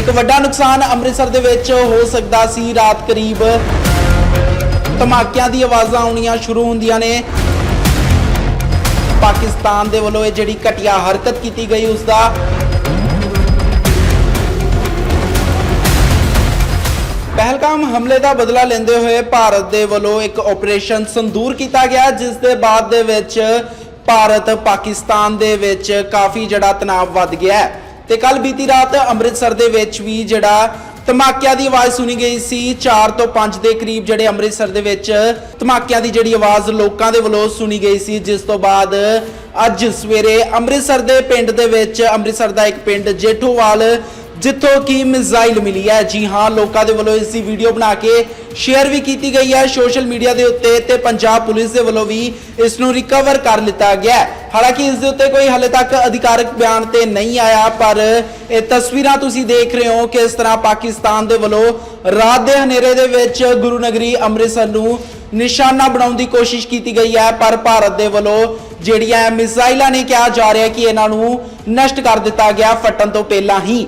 ਇੱਕ ਵੱਡਾ ਨੁਕਸਾਨ ਅੰਮ੍ਰਿਤਸਰ ਦੇ ਵਿੱਚ ਹੋ ਸਕਦਾ ਸੀ। ਰਾਤ ਕਰੀਬ ਧਮਾਕਿਆਂ ਦੀ ਆਵਾਜ਼ਾਂ ਆਉਣੀਆਂ ਸ਼ੁਰੂ ਹੁੰਦੀਆਂ ਨੇ। ਪਾਕਿਸਤਾਨ ਦੇ ਵੱਲੋਂ ਇਹ ਜਿਹੜੀ ਘਟੀਆ ਹਰਕਤ ਕੀਤੀ ਗਈ, ਉਸ ਦਾ ਪਹਿਲਗਾਮ ਹਮਲੇ ਦਾ ਬਦਲਾ ਲੈਂਦੇ ਹੋਏ ਭਾਰਤ ਦੇ ਵੱਲੋਂ ਇੱਕ ਆਪਰੇਸ਼ਨ ਸੰਦੂਰ ਕੀਤਾ ਗਿਆ, ਜਿਸ ਦੇ ਬਾਅਦ ਦੇ ਵਿੱਚ ਭਾਰਤ ਪਾਕਿਸਤਾਨ ਦੇ ਵਿੱਚ ਕਾਫੀ ਜਿਹੜਾ ਤਣਾਅ ਵੱਧ ਗਿਆ ਹੈ। ਤੇ ਕੱਲ ਬੀਤੀ ਰਾਤ ਅੰਮ੍ਰਿਤਸਰ ਦੇ ਵਿੱਚ ਵੀ ਜਿਹੜਾ ਧਮਾਕਿਆਂ ਦੀ ਆਵਾਜ਼ ਸੁਣੀ ਗਈ ਸੀ 4 ਤੋਂ 5 ਦੇ ਕਰੀਬ ਜਿਹੜੇ ਅੰਮ੍ਰਿਤਸਰ ਦੇ ਵਿੱਚ ਧਮਾਕਿਆਂ ਦੀ ਜਿਹੜੀ ਆਵਾਜ਼ ਲੋਕਾਂ ਦੇ ਵੱਲੋਂ ਸੁਣੀ ਗਈ ਸੀ, ਜਿਸ ਤੋਂ ਬਾਅਦ ਅੱਜ ਸਵੇਰੇ ਅੰਮ੍ਰਿਤਸਰ ਦੇ ਪਿੰਡ ਦੇ ਵਿੱਚ, ਅੰਮ੍ਰਿਤਸਰ ਦਾ ਇੱਕ ਪਿੰਡ ਜੇਠੋਵਾਲ, ਜਿੱਥੋਂ ਕੀ ਮਿਜ਼ਾਈਲ ਮਿਲੀ ਹੈ। ਜੀ ਹਾਂ, ਲੋਕਾਂ ਦੇ ਵੱਲੋਂ ਇਸ ਦੀ ਵੀਡੀਓ ਬਣਾ ਕੇ ਸ਼ੇਅਰ ਵੀ ਕੀਤੀ ਗਈ ਹੈ ਸੋਸ਼ਲ ਮੀਡੀਆ ਦੇ ਉੱਤੇ ਤੇ ਪੰਜਾਬ ਪੁਲਿਸ ਦੇ ਵੱਲੋਂ ਵੀ ਇਸ ਨੂੰ ਰਿਕਵਰ ਕਰ ਲਿੱਤਾ ਗਿਆ ਹਾਲਾਂਕਿ ਇਸ ਦੇ ਉੱਤੇ ਕੋਈ ਹਾਲੇ ਤੱਕ ਅਧਿਕਾਰਕ ਬਿਆਨ ਤੇ ਨਹੀਂ ਆਇਆ, ਪਰ ਇਹ ਤਸਵੀਰਾਂ ਤੁਸੀਂ ਦੇਖ ਰਹੇ ਹੋ ਕਿ ਇਸ ਤਰ੍ਹਾਂ ਪਾਕਿਸਤਾਨ ਦੇ ਵੱਲੋਂ ਰਾਤ ਦੇ ਹਨੇਰੇ ਦੇ ਵਿੱਚ ਗੁਰੂ ਨਗਰੀ ਅੰਮ੍ਰਿਤਸਰ ਨੂੰ ਨਿਸ਼ਾਨਾ ਬਣਾਉਣ ਦੀ ਕੋਸ਼ਿਸ਼ ਕੀਤੀ ਗਈ ਹੈ, ਪਰ ਭਾਰਤ ਦੇ ਵੱਲੋਂ ਜਿਹੜੀਆਂ ਮਿਜ਼ਾਈਲਾਂ ਨੇ ਕਿਹਾ ਜਾ ਰਿਹਾ ਕਿ ਇਹਨਾਂ ਨੂੰ ਨਸ਼ਟ ਕਰ ਦਿੱਤਾ ਗਿਆ, ਫਟਣ ਤੋਂ ਪਹਿਲਾਂ ਹੀ।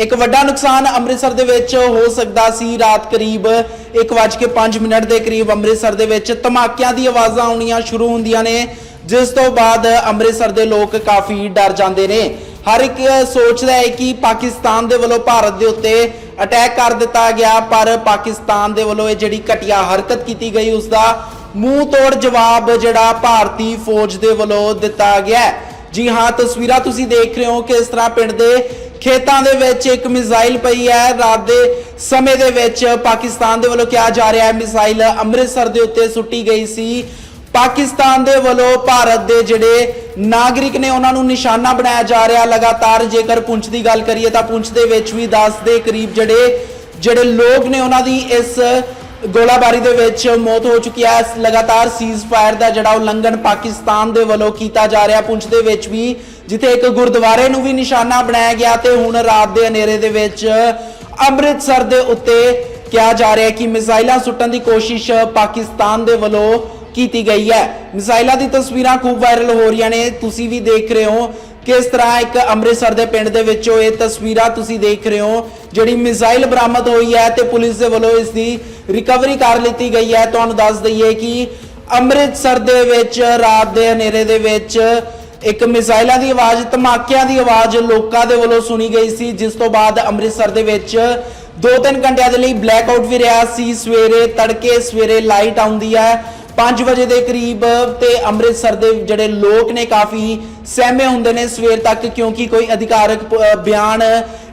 ਇੱਕ ਵੱਡਾ ਨੁਕਸਾਨ ਅੰਮ੍ਰਿਤਸਰ ਦੇ ਵਿੱਚ ਹੋ ਸਕਦਾ ਸੀ। ਰਾਤ ਕਰੀਬ 1:05 ਮਿੰਟ ਦੇ ਕਰੀਬ ਅੰਮ੍ਰਿਤਸਰ ਦੇ ਵਿੱਚ ਧਮਾਕਿਆਂ ਦੀ ਆਵਾਜ਼ਾਂ ਆਉਣੀਆਂ ਸ਼ੁਰੂ ਹੁੰਦੀਆਂ ਨੇ। ਜਿਸ ਤੋਂ ਬਾਅਦ ਅੰਮ੍ਰਿਤਸਰ ਦੇ ਲੋਕ ਕਾਫੀ ਡਰ ਜਾਂਦੇ ਨੇ। ਹਰ ਇੱਕ ਸੋਚਦਾ ਹੈ ਕਿ ਪਾਕਿਸਤਾਨ ਦੇ ਵੱਲੋਂ ਭਾਰਤ ਦੇ ਉੱਤੇ ਅਟੈਕ ਕਰ ਦਿੱਤਾ ਗਿਆ, ਪਰ ਪਾਕਿਸਤਾਨ ਦੇ ਵੱਲੋਂ ਇਹ ਜਿਹੜੀ ਘਟੀਆ ਹਰਕਤ ਕੀਤੀ ਗਈ ਉਸ ਦਾ ਮੂੰਹ ਤੋੜ ਜਵਾਬ ਜਿਹੜਾ ਭਾਰਤੀ ਫੌਜ ਦੇ ਵੱਲੋਂ ਦਿੱਤਾ ਗਿਆ ਜੀ ਹਾਂ, ਤਸਵੀਰਾਂ ਤੁਸੀਂ ਦੇਖ ਰਹੇ ਹੋ ਕਿ ਇਸ ਤਰ੍ਹਾਂ ਪਿੰਡ ਦੇ ਖੇਤਾਂ ਦੇ ਵਿੱਚ ਇੱਕ ਮਿਜ਼ਾਈਲ ਪਈ ਹੈ। ਰਾਤ ਦੇ ਸਮੇਂ ਦੇ ਵਿੱਚ ਪਾਕਿਸਤਾਨ ਦੇ ਵੱਲੋਂ ਕਿਹਾ ਜਾ ਰਿਹਾ ਹੈ, ਮਿਜ਼ਾਈਲ ਅੰਮ੍ਰਿਤਸਰ ਦੇ ਉੱਤੇ ਸੁੱਟੀ ਗਈ ਸੀ। ਪਾਕਿਸਤਾਨ ਦੇ ਵੱਲੋਂ ਭਾਰਤ ਦੇ ਜਿਹੜੇ ਨਾਗਰਿਕ ਨੇ, ਉਹਨਾਂ ਨੂੰ ਨਿਸ਼ਾਨਾ ਬਣਾਇਆ ਜਾ ਰਿਹਾ। ਲਗਾਤਾਰ ਜੇਕਰ ਪੁੰਛ ਦੀ ਗੱਲ ਕਰੀਏ ਤਾਂ ਪੁੰਛ ਦੇ ਵਿੱਚ ਵੀ 10 ਦੇ ਕਰੀਬ ਜਿਹੜੇ ਜਿਹੜੇ ਲੋਕ ਨੇ, ਉਹਨਾਂ ਦੀ ਇਸ ਗੋਲਾਬਾਰੀ ਦੇ ਵਿੱਚ ਮੌਤ ਹੋ ਚੁੱਕੀ ਹੈ। ਲਗਾਤਾਰ ਸੀਜ਼ ਦਾ ਜਿਹੜਾ ਉਲੰਘਣ ਪਾਕਿਸਤਾਨ ਦੇ ਵੱਲੋਂ ਕੀਤਾ ਜਾ ਰਿਹਾ। ਪੁੰਛ ਦੇ ਵਿੱਚ ਵੀ ਜਿੱਥੇ ਇੱਕ ਗੁਰਦੁਆਰੇ ਨੂੰ ਵੀ ਨਿਸ਼ਾਨਾ ਬਣਾਇਆ ਗਿਆ ਤੇ ਹੁਣ ਰਾਤ ਦੇ ਹਨੇਰੇ ਦੇ ਵਿੱਚ ਅੰਮ੍ਰਿਤਸਰ ਦੇ ਉੱਤੇ ਕਿਹਾ ਜਾ ਰਿਹਾ ਹੈ ਕਿ ਮਿਜ਼ਾਈਲਾਂ ਸੁੱਟਣ ਦੀ ਕੋਸ਼ਿਸ਼ ਪਾਕਿਸਤਾਨ ਦੇ ਵੱਲੋਂ ਕੀਤੀ ਗਈ ਹੈ। ਮਿਜ਼ਾਈਲਾਂ ਦੀ ਤਸਵੀਰਾਂ ਖੂਬ ਵਾਇਰਲ ਹੋ ਰਹੀਆਂ ਨੇ। ਤੁਸੀਂ ਵੀ ਦੇਖ ਰਹੇ ਹੋ ਕਿਸ ਤਰ੍ਹਾਂ ਇੱਕ ਅੰਮ੍ਰਿਤਸਰ ਦੇ ਪਿੰਡ ਦੇ ਵਿੱਚੋਂ ਇਹ ਤਸਵੀਰਾਂ ਤੁਸੀਂ ਦੇਖ ਰਹੇ ਹੋ? ਜਿਹੜੀ ਮਿਜ਼ਾਈਲ ਬਰਾਮਦ ਹੋਈ ਹੈ ਤੇ ਪੁਲਿਸ ਦੇ ਵੱਲੋਂ ਇਸ ਦੀ ਰਿਕਵਰੀ ਕਰ ਲਿੱਤੀ ਗਈ ਹੈ। ਤੁਹਾਨੂੰ ਦੱਸ ਦਈਏ ਕਿ ਅੰਮ੍ਰਿਤਸਰ ਦੇ ਵਿੱਚ, ਰਾਤ ਦੇ ਹਨੇਰੇ ਦੇ ਵਿੱਚ ਇੱਕ ਮਿਜ਼ਾਈਲਾਂ ਦੀ ਆਵਾਜ਼, ਧਮਾਕਿਆਂ ਦੀ ਆਵਾਜ਼ ਲੋਕਾਂ ਦੇ ਵੱਲੋਂ ਸੁਣੀ ਗਈ ਸੀ। ਜਿਸ ਤੋਂ ਬਾਅਦ ਅੰਮ੍ਰਿਤਸਰ ਦੇ ਵਿੱਚ 2-3 ਘੰਟਿਆਂ ਦੇ ਲਈ ਬਲੈਕ ਆਊਟ ਵੀ ਰਿਹਾ ਸੀ। ਸਵੇਰੇ ਤੜਕੇ ਸਵੇਰੇ ਲਾਈਟ ਆਉਂਦੀ ਹੈ। 5 ਵਜੇ ਦੇ ਕਰੀਬ ਤੇ ਅੰਮ੍ਰਿਤਸਰ ਦੇ ਜਿਹੜੇ ਲੋਕ ਨੇ ਕਾਫੀ ਸਹਿਮੇ ਹੁੰਦੇ ਨੇ ਸਵੇਰ ਤੱਕ, ਕਿਉਂਕਿ ਕੋਈ ਅਧਿਕਾਰਕ ਬਿਆਨ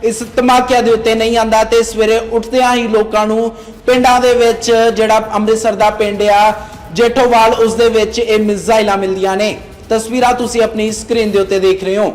ਇਸ ਧਮਾਕਿਆਂ ਦੇ ਉੱਤੇ ਨਹੀਂ ਆਂਦਾ ਤੇ ਸਵੇਰੇ ਉੱਠਦਿਆਂ ਹੀ ਲੋਕਾਂ ਨੂੰ ਪਿੰਡਾਂ ਦੇ ਵਿੱਚ ਜਿਹੜਾ ਅੰਮ੍ਰਿਤਸਰ ਦਾ ਪਿੰਡ ਆ, ਜੇਠੋਵਾਲ, ਉਸ ਦੇ ਵਿੱਚ ਇਹ ਮਿਜ਼ਾਈਲਾਂ ਮਿਲਦੀਆਂ ਨੇ। ਤਸਵੀਰਾਂ ਤੁਸੀਂ ਆਪਣੀ ਸਕਰੀਨ ਦੇ ਉੱਤੇ ਦੇਖ ਰਹੇ ਹੋ।